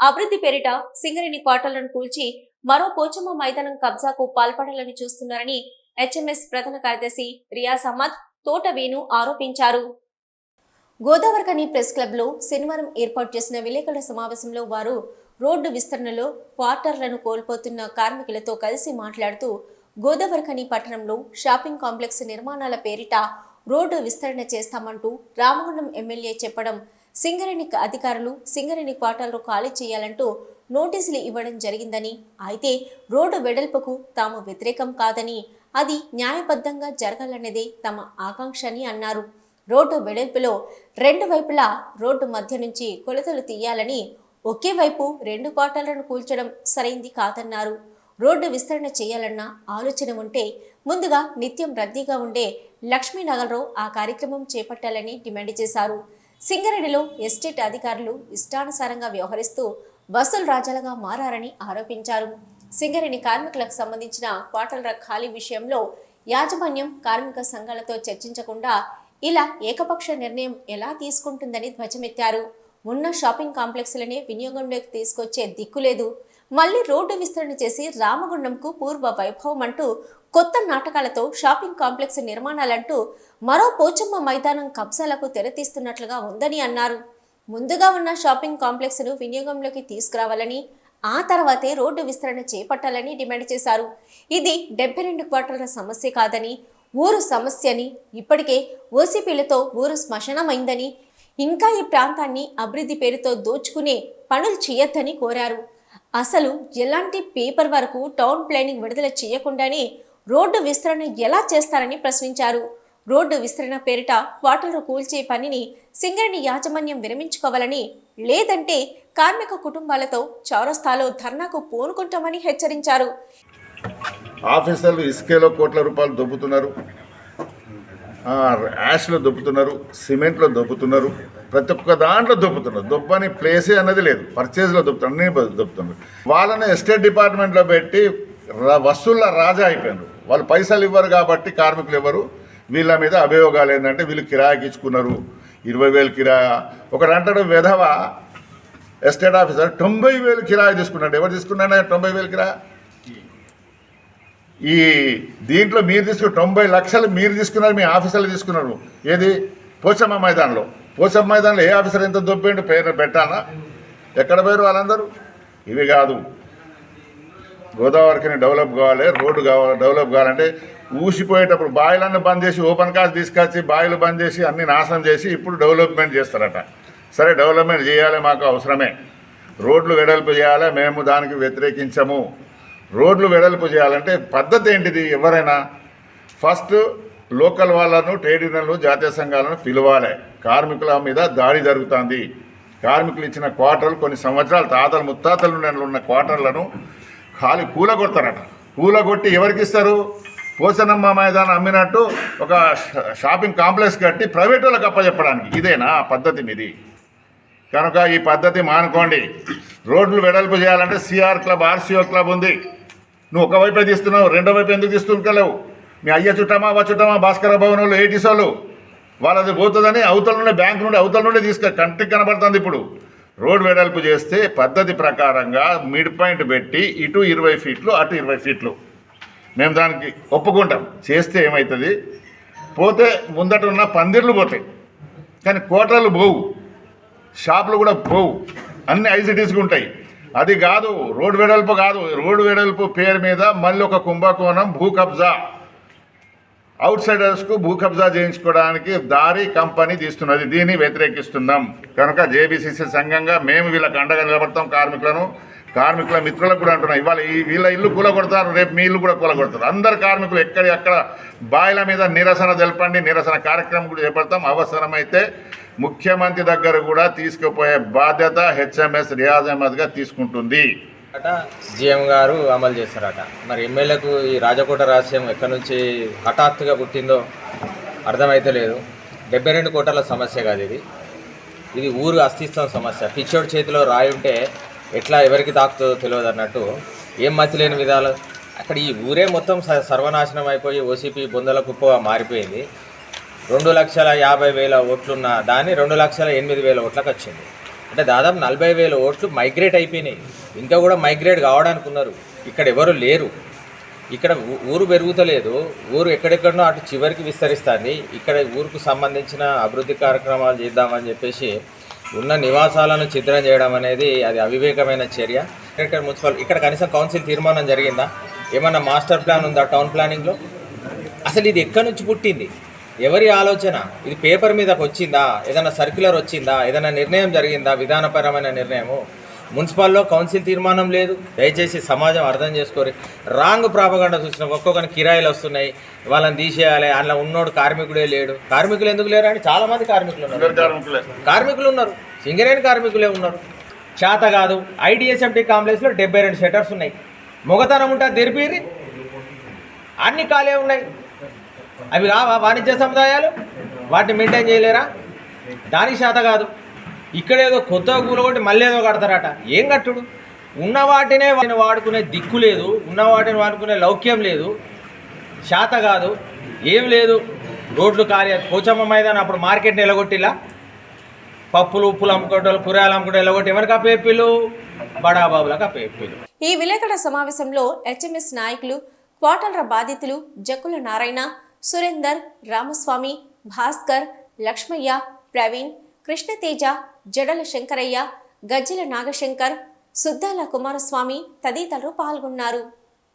అభివృద్ధి పేరిట సింగరేణి క్వార్టర్లను కూల్చి మరో పోచమ్మ మైదానం కబ్జాకు పాల్పడాలని చూస్తున్నారని హెచ్ఎంఎస్ ప్రధాన కార్యదర్శి రియాజ్ అహ్మద్ తోట వేణు ఆరోపించారు. గోదావరికని ప్రెస్ క్లబ్లో శనివారం ఏర్పాటు చేసిన విలేకరుల సమావేశంలో వారు రోడ్డు విస్తరణలో క్వార్టర్లను కోల్పోతున్న కార్మికులతో కలిసి మాట్లాడుతూ గోదావరికని పట్టణంలో షాపింగ్ కాంప్లెక్స్ నిర్మాణాల పేరిట రోడ్డు విస్తరణ చేస్తామంటూ రామగుండం ఎమ్మెల్యే చెప్పడం సింగరేణి అధికారులు సింగరేణి క్వార్టర్లు ఖాళీ చేయాలంటూ నోటీసులు ఇవ్వడం జరిగిందని అయితే రోడ్డు వెడల్పుకు తాము వ్యతిరేకం కాదని అది న్యాయబద్ధంగా జరగాలన్నదే తమ ఆకాంక్ష అని అన్నారు. రోడ్డు వెడల్పులో రెండు వైపులా రోడ్డు మధ్య నుంచి కొలతలు తీయాలని ఒకే వైపు రెండు క్వార్టర్లను కూల్చడం సరైంది కాదన్నారు. రోడ్డు విస్తరణ చేయాలన్న ఆలోచన ఉంటే ముందుగా నిత్యం రద్దీగా ఉండే లక్ష్మీనగర్లో ఆ కార్యక్రమం చేపట్టాలని డిమాండ్ చేశారు. సింగరేణిలో ఎస్టేట్ అధికారులు ఇష్టానుసారంగా వ్యవహరిస్తూ వసూలు రాజాలుగా మారారని ఆరోపించారు. సింగరేణి కార్మికులకు సంబంధించిన క్వార్టర్ల ఖాళీ విషయంలో యాజమాన్యం కార్మిక సంఘాలతో చర్చించకుండా ఇలా ఏకపక్ష నిర్ణయం ఎలా తీసుకుంటుందని ధ్వజమెత్తారు. ఉన్న షాపింగ్ కాంప్లెక్స్లనే వినియోగంలోకి తీసుకొచ్చే దిక్కు మళ్ళీ మళ్ళీ రోడ్డు విస్తరణ చేసి రామగుండంకు పూర్వ వైభవం అంటూ కొత్త నాటకాలతో షాపింగ్ కాంప్లెక్స్ నిర్మాణాలంటూ మరో పోచమ్మ మైదానం కబ్జాలకు తెరతీస్తున్నట్లుగా ఉందని అన్నారు. ముందుగా ఉన్న షాపింగ్ కాంప్లెక్స్ను వినియోగంలోకి తీసుకురావాలని ఆ తర్వాతే రోడ్డు విస్తరణ చేపట్టాలని డిమాండ్ చేశారు. ఇది డెబ్బై రెండు క్వార్టర్ల సమస్య కాదని ఊరు సమస్యని ఇప్పటికే ఓసీపీలతో ఊరు శ్మశనమైందని ఇంకా ఈ ప్రాంతాన్ని అభివృద్ధి పేరుతో దోచుకునే పనులు చేయొద్దని కోరారు. అసలు ఎలాంటి పేపర్ వరకు టౌన్ ప్లానింగ్ విడుదల చేయకుండానే రోడ్డు విస్తరణ ఎలా చేస్తారని ప్రశ్నించారు. రోడ్డు విస్తరణ పేరిట క్వార్టర్లు కూల్చే పనిని సింగరేణి యాజమాన్యం విరమించుకోవాలని లేదంటే కార్మిక కుటుంబాలతో చౌరస్తాలో ధర్నాకు పూనుకుంటామని హెచ్చరించారు. ఆఫీసర్లు ఇసుకేలో కోట్ల రూపాయలు దొబ్బుతున్నారు. యాష్లో దొబ్బుతున్నారు సిమెంట్లో దొబ్బుతున్నారు. ప్రతి ఒక్క దాంట్లో దొబ్బుతున్నారు. దొబ్బని ప్లేసే అన్నది లేదు. పర్చేజ్లో దొబ్బుతున్నారు. అన్ని దొబ్బుతున్నారు. వాళ్ళని ఎస్టేట్ డిపార్ట్మెంట్లో పెట్టి ర- వసూళ్ళ రాజా అయిపోయినారు. వాళ్ళు పైసలు ఇవ్వరు కాబట్టి కార్మికులు ఇవ్వరు వీళ్ళ మీద అభియోగాలు ఏంటంటే వీళ్ళు కిరాయికి ఇచ్చుకున్నారు. ఇరవై వేలు కిరాయ. ఒకడు అంటాడు విధవ ఎస్టేట్ ఆఫీసర్ తొంభై వేలు కిరాయి తీసుకున్నాడు. ఎవరు తీసుకున్నాడు? తొంభై వేలు కిరాయి? ఈ దీంట్లో మీరు తీసుకున్న తొంభై లక్షలు మీరు తీసుకున్నారు మీ ఆఫీసర్లు తీసుకున్నారు. ఏది? పోచమ్మ మైదానంలో. పోచమ్మ మైదానంలో ఏ ఆఫీసర్ ఎంత దొబ్బేంటి పేరు పెట్టాలా? ఎక్కడ పోయారు వాళ్ళందరూ? ఇవి కాదు. గోదావరికి డెవలప్ కావాలి రోడ్డు కావాలి డెవలప్ కావాలంటే ఊసిపోయేటప్పుడు బాయిలన్నీ బంద్ చేసి ఓపెన్ కాస్ట్ తీసుకొచ్చి బాయిలు బంద్ చేసి అన్ని నాశనం చేసి ఇప్పుడు డెవలప్మెంట్ చేస్తారట. సరే డెవలప్మెంట్ చేయాలి మాకు అవసరమే. రోడ్లు వెడల్పు చేయాలి? మేము దానికి వ్యతిరేకించము. రోడ్లు వెడల్పు చేయాలంటే పద్ధతి ఏంటిది ఎవరైనా? ఫస్ట్ లోకల్ వాళ్ళను ట్రేడ్ యూనియన్లు జాతీయ సంఘాలను పిలవాలి. కార్మికుల మీద దాడి జరుగుతుంది. కార్మికులు ఇచ్చిన క్వార్టర్లు కొన్ని సంవత్సరాలు తాతలు ముత్తాతల నుండి ఉన్న క్వార్టర్లను ఖాళీ కూలగొడతారట. కూలగొట్టి ఎవరికి ఇస్తారు పోసనమ్మ మైదానం అమ్మినట్టు ఒక షా- షాపింగ్ కాంప్లెక్స్ కట్టి ప్రైవేట్ వాళ్ళకి అప్పచెప్పడానికి ఇదేనా ఆ పద్ధతి మీది? కనుక ఈ పద్ధతి మానుకోండి. రోడ్లు వెడల్పు చేయాలంటే సిఆర్ క్లబ్ ఆర్సీఓ క్లబ్ ఉంది. నువ్వు ఒకవైపే తీస్తున్నావు రెండో వైపు ఎందుకు తీస్తుంటలేవు మీ అయ్య చుట్టమా వా భాస్కర భవనంలో ఏటీస్ వాళ్ళది పోతుందని అవతల నుండి బ్యాంక్ నుండి అవతల నుండి తీసుకు కంటికి కనబడుతుంది ఇప్పుడు. రోడ్ వెడల్పు చేస్తే పద్ధతి ప్రకారంగా మిడ్ పాయింట్ పెట్టి ఇటు ఇరవై ఫీట్లు అటు ఇరవై ఫీట్లు. మేము దానికి ఒప్పుకుంటాం. చేస్తే ఏమవుతుంది పోతే ముందట ఉన్న పందిర్లు పోతాయి. కానీ కోటలు పోవు. షాపులు కూడా పోవు. అన్ని ఐసిటీస్గా ఉంటాయి. అది కాదు రోడ్డు వెడల్పు కాదు. రోడ్డు వెడల్పు పేరు మీద మళ్ళీ ఒక కుంభకోణం భూ కబ్జా అవుట్ సైడర్స్కు భూ కబ్జా చేయించుకోవడానికి దారి కంపెనీ తీస్తున్నది. దీన్ని వ్యతిరేకిస్తున్నాం. కనుక జేబీసీసీ సంఘంగా మేము వీళ్ళకి అండగా నిలబడతాం కార్మికులను. కార్మికుల మిత్రులకు కూడా అంటున్నాం. ఇవాళ ఈ వీళ్ళ ఇల్లు కూలగొడతారు రేపు మీ ఇల్లు కూడా కూలగొడతారు. అందరు కార్మికులు ఎక్కడ ఎక్కడ బాయిల మీద నిరసన తెలపండి నిరసన కార్యక్రమం కూడా చేపడతాం. అవసరమైతే ముఖ్యమంత్రి దగ్గర కూడా తీసుకుపోయే బాధ్యత హెచ్ఎంఎస్ రియాజ్ అహ్మద్గా తీసుకుంటుంది. అట జీఎం గారు అమలు చేస్తారట. మరి ఎమ్మెల్యేకు ఈ రాజకోట రహస్యం ఎక్కడి నుంచి హఠాత్తుగా పుట్టిందో అర్థమైతే లేదు. డెబ్బై రెండు కోట్ల సమస్య కాదు ఇది. ఇది ఊరు అస్తిత్వం సమస్య. పిచ్చోడి చేతిలో రాయి ఉంటే ఎట్లా ఎవరికి తాకుతుందో తెలియదు అన్నట్టు ఏం మతి లేని విధాలు. అక్కడ ఈ ఊరే మొత్తం స- సర్వనాశనం అయిపోయి ఓసీపీ బొందల కుప్పగా మారిపోయింది. రెండు లక్షల యాభై వేల ఓట్లున్న దాన్ని రెండు లక్షల ఎనిమిది వేల ఓట్లకు వచ్చింది. అంటే దాదాపు నలభై వేల ఓట్లు మైగ్రేట్ అయిపోయినాయి. ఇంకా కూడా మైగ్రేట్ కావడానికి ఉన్నారు ఇక్కడ ఎవరు లేరు. ఇక్కడ ఊరు పెరుగుతలేదు. ఊరు ఎక్కడెక్కడనో అటు చివరికి విస్తరిస్తుంది. ఇక్కడ ఊరుకు సంబంధించిన అభివృద్ధి కార్యక్రమాలు చేద్దామని చెప్పేసి ఉన్న నివాసాలను చిత్రం చేయడం అనేది అది అవివేకమైన చర్య. ఇక్కడ మున్సిపల్ ఇక్కడ కనీసం కౌన్సిల్ తీర్మానం జరిగిందా? ఏమన్నా మాస్టర్ ప్లాన్ ఉందా టౌన్ ప్లానింగ్లో? అసలు ఇది ఎక్కడి నుంచి పుట్టింది? ఎవరి ఆలోచన? ఇది పేపర్ మీదకి వచ్చిందా ఏదైనా సర్క్యులర్ వచ్చిందా? ఏదైనా నిర్ణయం జరిగిందా? విధానపరమైన నిర్ణయము? మున్సిపాల్లో కౌన్సిల్ తీర్మానం లేదు. దయచేసి సమాజం అర్థం చేసుకోరు. రాంగ్ ప్రాపగండ చూసిన ఒక్కొక్కరికి కిరాయిలు వస్తున్నాయి. వాళ్ళని తీసేయాలి. అందులో ఉన్నోడు కార్మికుడే లేడు. కార్మికులు ఎందుకు లేరు అని చాలా మంది కార్మికులు ఉన్నారు. కార్మికులు. ఉన్నారు. సింగరేణి కార్మికులే ఉన్నారు. చేత కాదు. ఐడిఎస్ఎంటీ కాంప్లెక్స్లో డెబ్బై రెండు షటర్స్ ఉన్నాయి. మొగతనం ఉంటే తెరిపిరి అన్ని ఖాళీ ఉన్నాయి. అవి రావా? వాణిజ్య సముదాయాలు? వాటిని మెయింటైన్ చేయలేరా? దానికి శాత కాదు. ఇక్కడ ఏదో కొత్తగా కూలగొట్టి మళ్ళీ ఏదో కడతారట. ఏం కట్టుడు? ఉన్న వాటినే వాడుకునే దిక్కు లేదు ఉన్న వాటిని వాడుకునే లౌక్యం లేదు శాత కాదు ఏం లేదు. రోడ్లు ఖాళీ పోచమ్మ మైదానం అప్పుడు మార్కెట్ని ఎలగొట్టిలా? పప్పులు ఉప్పులు అమ్ముకోవటం కూరగాయలు అమ్ముకోవటం ఎలగొట్టి ఎవరికి పేపీలు బడాబాబులకు అప్పేపిల్లు ఈ విలేకరుల సమావేశంలో హెచ్ఎంఎస్ నాయకులు క్వార్టర్ల బాధితులు జక్కుల నారాయణ సురేందర్ రామస్వామి భాస్కర్ లక్ష్మయ్య ప్రవీణ్ కృష్ణతేజ జడల శంకరయ్య గజ్జల నాగశంకర్ సుద్దాల కుమారస్వామి తదితరులు పాల్గొన్నారు.